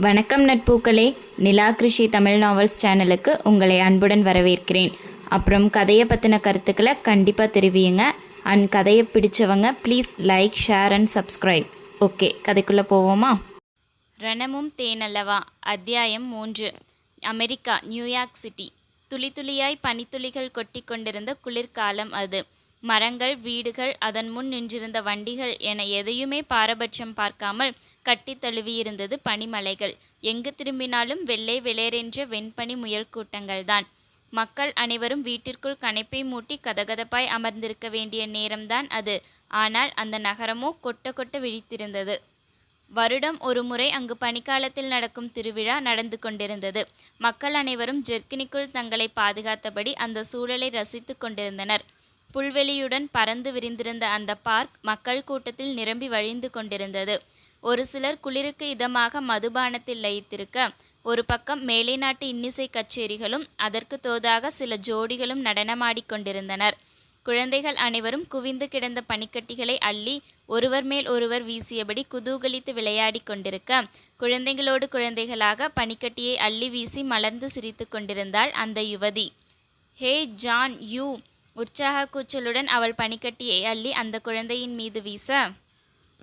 வணக்கம் நட்பூக்களே. நிலா கிருஷி தமிழ் நாவல்ஸ் சேனலுக்கு உங்களை அன்புடன் வரவேற்கிறேன். அப்புறம் கதையை பற்றின கருத்துக்களை கண்டிப்பாக தெரிவியுங்க. அண்ட் கதையை பிடிச்சவங்க please like share and subscribe okay கதைக்குள்ளே போவோமா? ரணமும் தேனல்லவா அத்தியாயம் மூன்று. America New York city. துளி துளியாய் பனித்துளிகள் கொட்டி கொண்டிருந்த குளிர்காலம் அது. மரங்கள் வீடுகள் அதன் முன் நின்றிருந்த வண்டிகள் என எதையுமே பாரபட்சம் பார்க்காமல் கட்டி தழுவியிருந்தது பனிமலைகள். எங்கு திரும்பினாலும் வெள்ளை வெளேரென்ற வெண்பனி முயல் கூட்டங்கள்தான் மக்கள் அனைவரும் வீட்டிற்குள் கணைப்பை மூட்டி கதகதப்பாய் அமர்ந்திருக்க வேண்டிய நேரம்தான் அது. ஆனால் அந்த நகரமோ கொட்ட கொட்ட விழித்திருந்தது. வருடம் ஒரு முறை அங்கு பனிக்காலத்தில் நடக்கும் திருவிழா நடந்து கொண்டிருந்தது. மக்கள் அனைவரும் ஜெர்கினிக்குள் தங்களை பாதுகாத்தபடி அந்த சூழலை ரசித்து கொண்டிருந்தனர். புல்வெளியுடன் பறந்து விரிந்திருந்த அந்த பார்க் மக்கள் கூட்டத்தில் நிரம்பி வழிந்து கொண்டிருந்தது. ஒரு சிலர் குளிருக்கு இதமாக மதுபானத்தில் லயித்திருக்க ஒரு பக்கம் மேலை நாட்டு இன்னிசை கச்சேரிகளும் அதற்கு தோதாக சில ஜோடிகளும் நடனமாடிக் கொண்டிருந்தனர். குழந்தைகள் அனைவரும் குவிந்து கிடந்த பனிக்கட்டிகளை அள்ளி ஒருவர் மேல் ஒருவர் வீசியபடி குதூகலித்து விளையாடிக் கொண்டிருக்க குழந்தைகளோடு குழந்தைகளாக பனிக்கட்டியை அள்ளி வீசி மலர்ந்து சிரித்து கொண்டிருந்தாள் அந்த யுவதி. ஹே ஜான் யூ உற்சாக கூச்சலுடன் அவள் பனிக்கட்டியை அள்ளி அந்த குழந்தையின் மீது வீச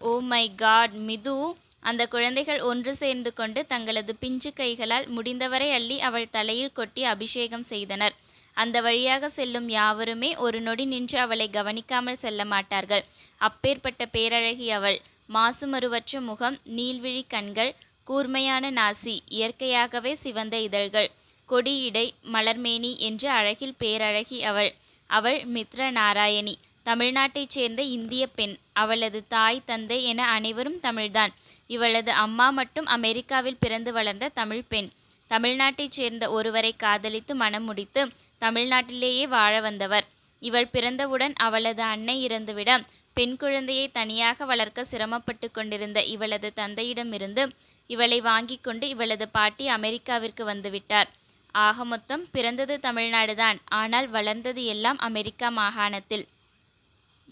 ஓ மை காட் மிது! அந்த குழந்தைகள் ஒன்று சேர்ந்து கொண்டு தங்களது பிஞ்சு கைகளால் முடிந்தவரை அள்ளி அவள் தலையில் கொட்டி அபிஷேகம் செய்தனர். அந்த வழியாக செல்லும் யாவருமே ஒரு நொடி நின்று அவளை கவனிக்காமல் செல்ல மாட்டார்கள். அப்பேற்பட்ட பேரழகி அவள் மாசுமருவற்ற முகம் நீள்விழி கண்கள் கூர்மையான நாசி இயற்கையாகவே சிவந்த இதழ்கள் கொடியிடை மலர்மேனி என்று அழகில் பேரழகி அவள் அவள் மித்ர நாராயணி தமிழ்நாட்டைச் சேர்ந்த இந்திய பெண். அவளது தாய் தந்தை என அனைவரும் தமிழ்தான். இவளது அம்மா மட்டும் அமெரிக்காவில் பிறந்து வளர்ந்த தமிழ் பெண். தமிழ்நாட்டைச் சேர்ந்த ஒருவரை காதலித்து மனம் முடித்து தமிழ்நாட்டிலேயே வாழ வந்தவர். இவள் பிறந்தவுடன் அவளது அன்னை இறந்துவிட பெண் குழந்தையை தனியாக வளர்க்க சிரமப்பட்டு கொண்டிருந்த இவளது தந்தையிடமிருந்து இவளை வாங்கி கொண்டு இவளது பாட்டி அமெரிக்காவிற்கு வந்துவிட்டார். ஆக மொத்தம் பிறந்தது தமிழ்நாடுதான். ஆனால் வளர்ந்தது எல்லாம் அமெரிக்கா மாகாணத்தில்.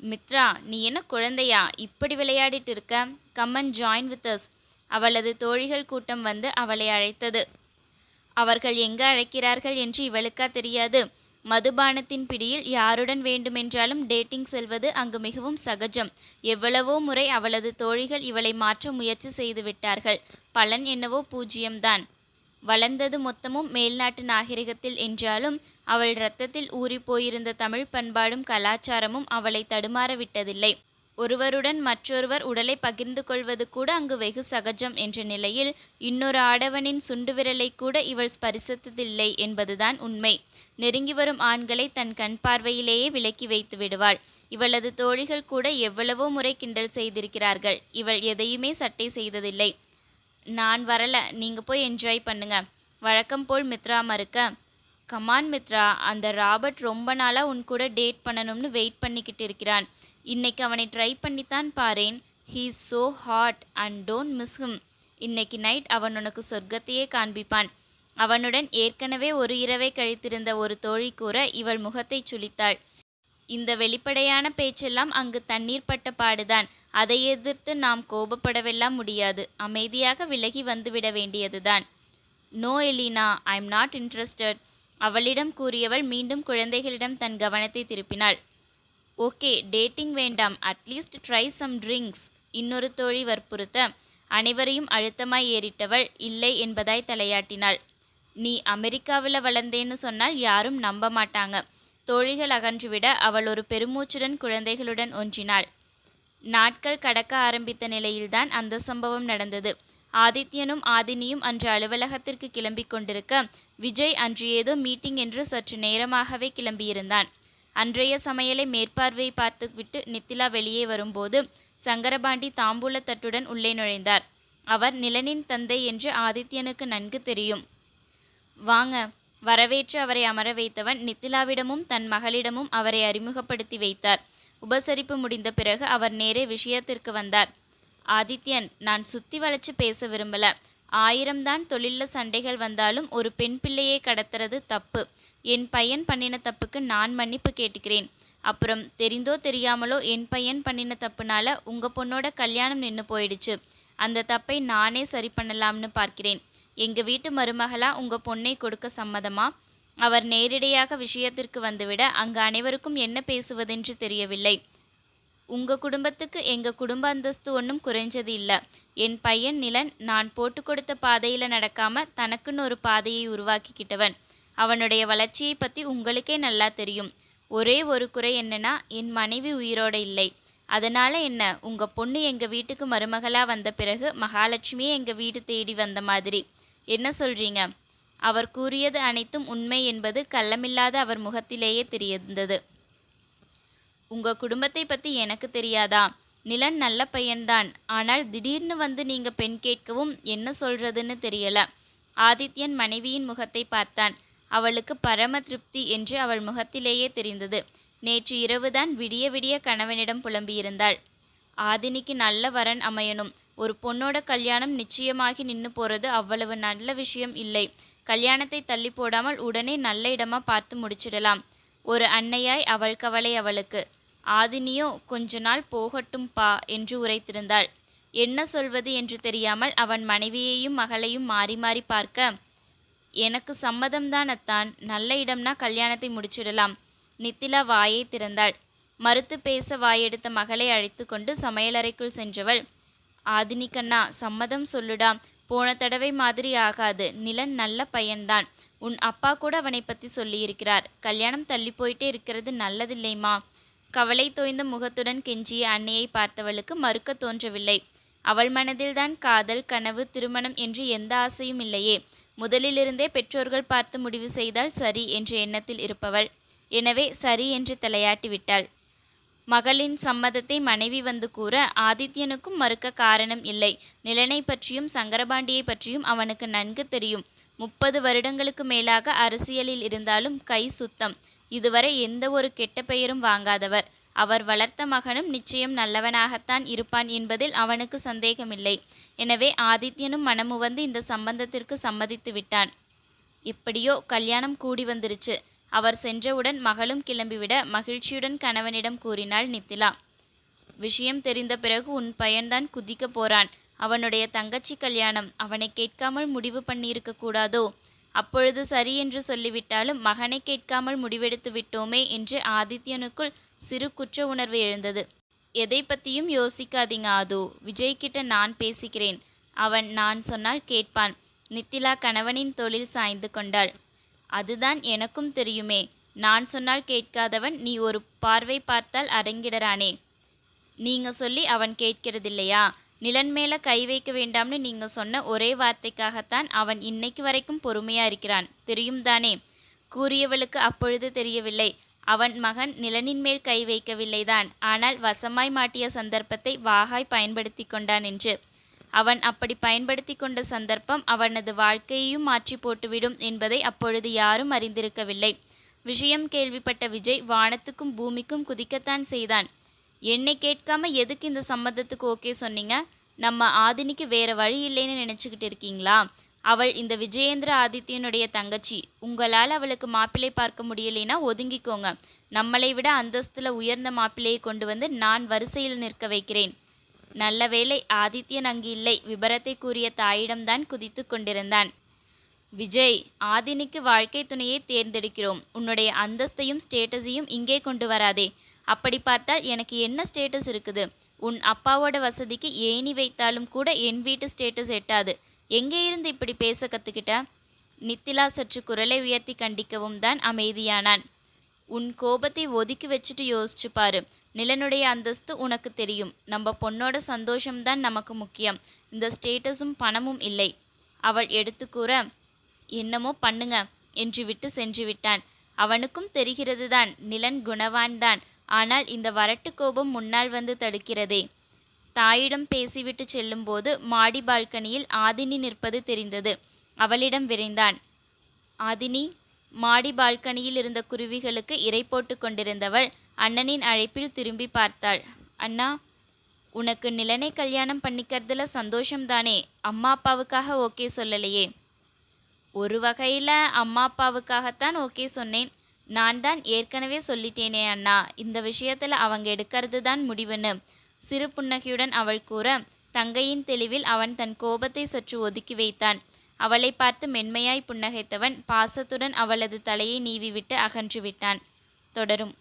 மித்ரா நீ என்ன குழந்தையா? இப்படி விளையாடிட்டு இருக்க? கம்மன் ஜாயின் வித் அஸ் அவளது தோழிகள் கூட்டம் வந்து அவளை அழைத்தது. அவர்கள் எங்கு அழைக்கிறார்கள் என்று இவளுக்கா தெரியாது. மதுபானத்தின் பிடியில் யாருடன் வேண்டுமென்றாலும் டேட்டிங் செல்வது அங்கு மிகவும் சகஜம். எவ்வளவோ முறை அவளது தோழிகள் இவளை மாற்ற முயற்சி செய்து விட்டார்கள். பலன் என்னவோ பூஜ்ஜியம்தான். வளர்ந்தது மொத்தமும் மேல்நாட்டு நாகரிகத்தில் என்றாலும் அவள் இரத்தத்தில் ஊறிப்போயிருந்த தமிழ் பண்பாடும் கலாச்சாரமும் அவளை தடுமாற விட்டதில்லை ஒருவருடன் மற்றொருவர் உடலை பகிர்ந்து கொள்வது கூட அங்கு வெகு சகஜம் என்ற நிலையில் இன்னொரு ஆடவனின் சுண்டு விரலை கூட இவள் ஸ்பரிசித்ததில்லை என்பதுதான் உண்மை. நெருங்கி வரும் ஆண்களை தன் கண் பார்வையிலேயே விலக்கி வைத்து விடுவாள். இவளது தோழிகள் கூட எவ்வளவோ முறை கிண்டல் செய்திருக்கிறார்கள். இவள் எதையுமே சட்டை செய்ததில்லை. நான் வரல. நீங்க போய் என்ஜாய் பண்ணுங்க. வழக்கம் போல் மித்ரா மறுக்க கமான் மித்ரா அந்த ராபர்ட் ரொம்ப நாளாக உன் கூட டேட் பண்ணணும்னு வெயிட் பண்ணிக்கிட்டு இருக்கிறான். இன்னைக்கு அவனை ட்ரை பண்ணித்தான் பாரேன். He is so hot and don't miss him இன்னைக்கு நைட் அவன் உனக்கு சொர்க்கத்தையே காண்பிப்பான். அவனுடன் ஏற்கனவே ஒரு இரவை கழித்திருந்த ஒரு தோழி கூற இவள் முகத்தை சுளித்தாள். இந்த வெளிப்படையான பேச்செல்லாம் அங்கு தண்ணீர் பட்ட பாடுதான். அதை எதிர்த்து நாம் கோபப்படவெல்லாம் முடியாது. அமைதியாக விலகி வந்துவிட வேண்டியதுதான். No Elina I am not interested அவளிடம் கூறியவள் மீண்டும் குழந்தைகளிடம் தன் கவனத்தை திருப்பினாள். ஓகே டேட்டிங் வேண்டாம். At least try some drinks இன்னொரு தோழி வற்புறுத்த அனைவரையும் அழுத்தமாய் ஏறிட்டவள் இல்லை என்பதாய் தலையாட்டினாள். நீ அமெரிக்காவில் வளர்ந்தேன்னு சொன்னால் யாரும் நம்ப மாட்டாங்க. தோழிகள் அகன்றுவிட அவள் ஒரு பெருமூச்சுடன் குழந்தைகளுடன் ஒன்றினாள். நாட்கள் கடக்க ஆரம்பித்த நிலையில்தான் அந்த சம்பவம் நடந்தது. ஆதித்யனும் ஆதினியும் அன்று அலுவலகத்திற்கு கிளம்பிக் கொண்டிருக்க விஜய் அன்று ஏதோ மீட்டிங் என்று சற்று நேரமாகவே கிளம்பியிருந்தான். அன்றைய சமையலை மேற்பார்வை பார்த்துவிட்டு நித்திலா வெளியே வரும்போது சங்கரபாண்டி தாம்பூலத்தட்டுடன் உள்ளே நுழைந்தார். அவர் நிலனின் தந்தை என்று ஆதித்யனுக்கு நன்கு தெரியும். வாங்க வரவேற்று அவரை அமர வைத்தவன் நித்திலாவிடமும் தன் மகளிடமும் அவரை அறிமுகப்படுத்தி வைத்தார். உபசரிப்பு முடிந்த பிறகு அவர் நேரே விஷயத்திற்கு வந்தார். ஆதித்யன் நான் சுத்தி வளைச்சு பேச விரும்பல. ஆயிரம்தான் தொழில்ல சண்டைகள் வந்தாலும் ஒரு பெண் பிள்ளையை கடத்துறது தப்பு. என் பையன் பண்ணின தப்புக்கு நான் மன்னிப்பு கேட்டுக்கிறேன். அப்புறம் தெரிந்தோ தெரியாமலோ என் பையன் பண்ணின தப்புனால உங்க பொண்ணோட கல்யாணம் நின்று போயிடுச்சு. அந்த தப்பை நானே சரி பண்ணலாம்னு பார்க்கிறேன். எங்க வீட்டு மருமகளா உங்க பொண்ணை கொடுக்க சம்மதமா? அவர் நேரிடையாக விஷயத்திற்கு வந்துவிட அங்கு அனைவருக்கும் என்ன பேசுவதென்று தெரியவில்லை. உங்க குடும்பத்துக்கு எங்க குடும்ப அந்தஸ்து ஒன்றும் குறைஞ்சது இல்லை. என் பையன் நிலன் நான் போட்டு கொடுத்த பாதையில நடக்காம தனக்குன்னு ஒரு பாதையை உருவாக்கிக்கிட்டவன். அவனுடைய வளர்ச்சியை பத்தி உங்களுக்கே நல்லா தெரியும். ஒரே ஒரு குறை என்னன்னா என் மனைவி உயிரோட இல்லை. அதனால என்ன? உங்க பொண்ணு எங்க வீட்டுக்கு மருமகளா வந்த பிறகு மகாலட்சுமியே எங்க வீடு தேடி வந்த மாதிரி. என்ன சொல்றீங்க? அவர் கூறியது அனைத்தும் உண்மை என்பது கள்ளமில்லாத அவர் முகத்திலேயே தெரிந்தது. உங்க குடும்பத்தை பத்தி எனக்கு தெரியாதா? நிலன் நல்ல பையன்தான். ஆனால் திடீர்னு வந்து நீங்க பெண் கேட்கவும் என்ன சொல்றதுன்னு தெரியல. ஆதித்யன் மனைவியின் முகத்தை பார்த்தான். அவளுக்கு பரம திருப்தி என்று அவள் முகத்திலேயே தெரிந்தது. நேற்று இரவுதான் விடிய விடிய கணவனிடம் புலம்பியிருந்தாள். ஆதினிக்கு நல்ல வரன் அமையணும். ஒரு பொண்ணோட கல்யாணம் நிச்சயமாகி நின்று போறது அவ்வளவு நல்ல விஷயம் இல்லை. கல்யாணத்தை தள்ளி போடாமல் உடனே நல்ல இடமா பார்த்து முடிச்சிடலாம். ஒரு அன்னையாய் அவள் கவலை அவளுக்கு. ஆதினியோ கொஞ்ச நாள் போகட்டும் பா என்று உரைத்திருந்தாள். என்ன சொல்வது என்று தெரியாமல் அவன் மனைவியையும் மகளையும் மாறி மாறி பார்க்க எனக்கு சம்மதம்தான் அத்தான். நல்ல இடம்னா கல்யாணத்தை முடிச்சிடலாம். நித்திலா வாயை திறந்தாள். மறுத்து பேச வாயெடுத்த மகளை அழைத்து கொண்டு சமையலறைக்குள் சென்றவள் ஆதினிக்கண்ணா சம்மதம் சொல்லுடா. போன தடவை மாதிரி ஆகாது. நிலன் நல்ல பையன்தான். உன் அப்பா கூட அவனை பத்தி சொல்லியிருக்கிறார். கல்யாணம் தள்ளி போயிட்டே இருக்கிறது நல்லதில்லைமா கவலை தோய்ந்த முகத்துடன் கெஞ்சிய அன்னையை பார்த்தவளுக்கு மறுக்க தோன்றவில்லை. அவள் மனதில்தான் காதல் கனவு திருமணம் என்று எந்த ஆசையும் இல்லையே. முதலிலிருந்தே பெற்றோர்கள் பார்த்து முடிவு செய்தால் சரி என்ற எண்ணத்தில் இருப்பவள். எனவே சரி என்று தலையாட்டி விட்டாள். மகளின் சம்மதத்தை மனைவி வந்து கூற ஆதித்யனுக்கும் மறுக்க காரணம் இல்லை. நிலனை பற்றியும் சங்கரபாண்டியை பற்றியும் அவனுக்கு நன்கு தெரியும். முப்பது வருடங்களுக்கு மேலாக அரசியலில் இருந்தாலும் கை சுத்தம். இதுவரை எந்த ஒரு கெட்ட பெயரும் வாங்காதவர். அவர் வளர்த்த மகனும் நிச்சயம் நல்லவனாகத்தான் இருப்பான் என்பதில் அவனுக்கு சந்தேகமில்லை. எனவே ஆதித்யனும் மனமுவந்து இந்த சம்பந்தத்திற்கு சம்மதித்து விட்டான். எப்படியோ கல்யாணம் கூடி வந்துருச்சு. அவர் சென்றவுடன் மகளும் கிளம்பிவிட மகிழ்ச்சியுடன் கணவனிடம் கூறினாள் நித்திலா. விஷயம் தெரிந்த பிறகு உன் பையன்தான் குதிக்க போறான். அவனுடைய தங்கச்சி கல்யாணம். அவனை கேட்காமல் முடிவு பண்ணியிருக்க கூடாதோ? அப்பொழுது சரி என்று சொல்லிவிட்டாலும் மகனை கேட்காமல் முடிவெடுத்து விட்டோமே என்று ஆதித்யனுக்குள் சிறு குற்ற உணர்வு எழுந்தது. எதை பற்றியும் யோசிக்காதீங்க ஆது. விஜய்கிட்ட நான் பேசிக்கிறேன். அவன் நான் சொன்னால் கேட்பான். நித்திலா கணவனின் தொழில் சாய்ந்து கொண்டாள். அதுதான் எனக்கும் தெரியுமே. நான் சொன்னால் கேட்காதவன் நீ ஒரு பார்வை பார்த்தால் அடங்கிடறானே நீங்க சொல்லி அவன் கேட்கிறதில்லையா? நிலன் மேல கை வைக்க வேண்டாம்னு நீங்க சொன்ன ஒரே வார்த்தைக்காகத்தான் அவன் இன்னைக்கு வரைக்கும் பொறுமையா இருக்கிறான். தெரியும் தானே? கூறியவளுக்கு அப்பொழுது தெரியவில்லை. அவன் மகன் நிலனின் மேல் கை வைக்கவில்லைதான். ஆனால் வசமாய் மாட்டிய சந்தர்ப்பத்தை வாகாய் பயன்படுத்தி கொண்டான் என்று. அவன் அப்படி பயன்படுத்தி கொண்ட சந்தர்ப்பம் அவனது வாழ்க்கையையும் மாற்றி போட்டுவிடும் என்பதை அப்பொழுது யாரும் அறிந்திருக்கவில்லை. விஷயம் கேள்விப்பட்ட விஜய் வானத்துக்கும் பூமிக்கும் குதிக்கத்தான் செய்தான். என்னை கேட்காம எதுக்கு இந்த சம்மந்தத்துக்கு ஓகே சொன்னீங்க? நம்ம ஆதினிக்கு வேற வழி இல்லைன்னு நினைச்சுக்கிட்டு இருக்கீங்களா? அவள் இந்த விஜயேந்திர ஆதித்யனுடைய தங்கச்சி. உங்களால் அவளுக்கு மாப்பிள்ளை பார்க்க முடியலைன்னா ஒதுங்கிக்கோங்க. நம்மளை விட அந்தஸ்தில் உயர்ந்த மாப்பிள்ளையை கொண்டு வந்து நான் வரிசையில் நிற்க வைக்கிறேன். நல்ல வேளை ஆதித்யன் அங்கு இல்லை. விபரத்தை கூறிய தாயிடம்தான் குதித்து கொண்டிருந்தான். விஜய் ஆதினிக்கு வாழ்க்கை துணையை தேர்ந்தெடுக்கிறோம். உன்னுடைய அந்தஸ்தையும் ஸ்டேட்டஸையும் இங்கே கொண்டு வராதே. அப்படி பார்த்தால் எனக்கு என்ன ஸ்டேட்டஸ் இருக்குது? உன் அப்பாவோட வசதிக்கு ஏணி வைத்தாலும் கூட என் வீட்டு ஸ்டேட்டஸ் எட்டாது. எங்கே இருந்து இப்படி பேச கத்துக்கிட்ட? நித்திலா சற்று குரலை உயர்த்தி கண்டிக்கவும் தான் அமைதியானான். உன் கோபத்தை ஒதுக்கி வச்சுட்டு யோசிச்சு பாரு. நிலனுடைய அந்தஸ்து உனக்கு தெரியும். நம்ம பொண்ணோட சந்தோஷம்தான் நமக்கு முக்கியம். இந்த ஸ்டேட்டஸும் பணமும் இல்லை. அவள் எடுத்து கூற என்னமோ பண்ணுங்க என்று விட்டு சென்று விட்டான். அவனுக்கும் தெரிகிறது தான் நிலன் குணவான் தான். ஆனால் இந்த வரட்டு கோபம் முன்னால் வந்து தடுக்கிறதே. தாயிடம் பேசிவிட்டு செல்லும்போது மாடி பால்கனியில் ஆதினி நிற்பது தெரிந்தது. அவளிடம் விரைந்தான். ஆதினி மாடி பால்கனியில் இருந்த குருவிகளுக்கு இரை போட்டு கொண்டிருந்தவள் அண்ணனின் அழைப்பில் திரும்பி பார்த்தாள். அண்ணா உனக்கு நிலனை கல்யாணம் பண்ணிக்கிறதுல சந்தோஷம்தானே? அம்மா அப்பாவுக்காக ஓகே சொல்லலையே. ஒரு வகையில் அம்மா அப்பாவுக்காகத்தான் ஓகே சொன்னேன். நான் தான் ஏற்கனவே சொல்லிட்டேனே அண்ணா. இந்த விஷயத்தில் அவங்க எடுக்கிறது தான் முடிவுன்னு. சிறு புன்னகையுடன் அவள் கூற தங்கையின் தெளிவில் அவன் தன் கோபத்தை சற்று ஒதுக்கி வைத்தான். அவளை பார்த்து மென்மையாய் புன்னகைத்தவன் பாசத்துடன் அவளது தலையை நீவிவிட்டு அகன்று விட்டான் தொடரும்.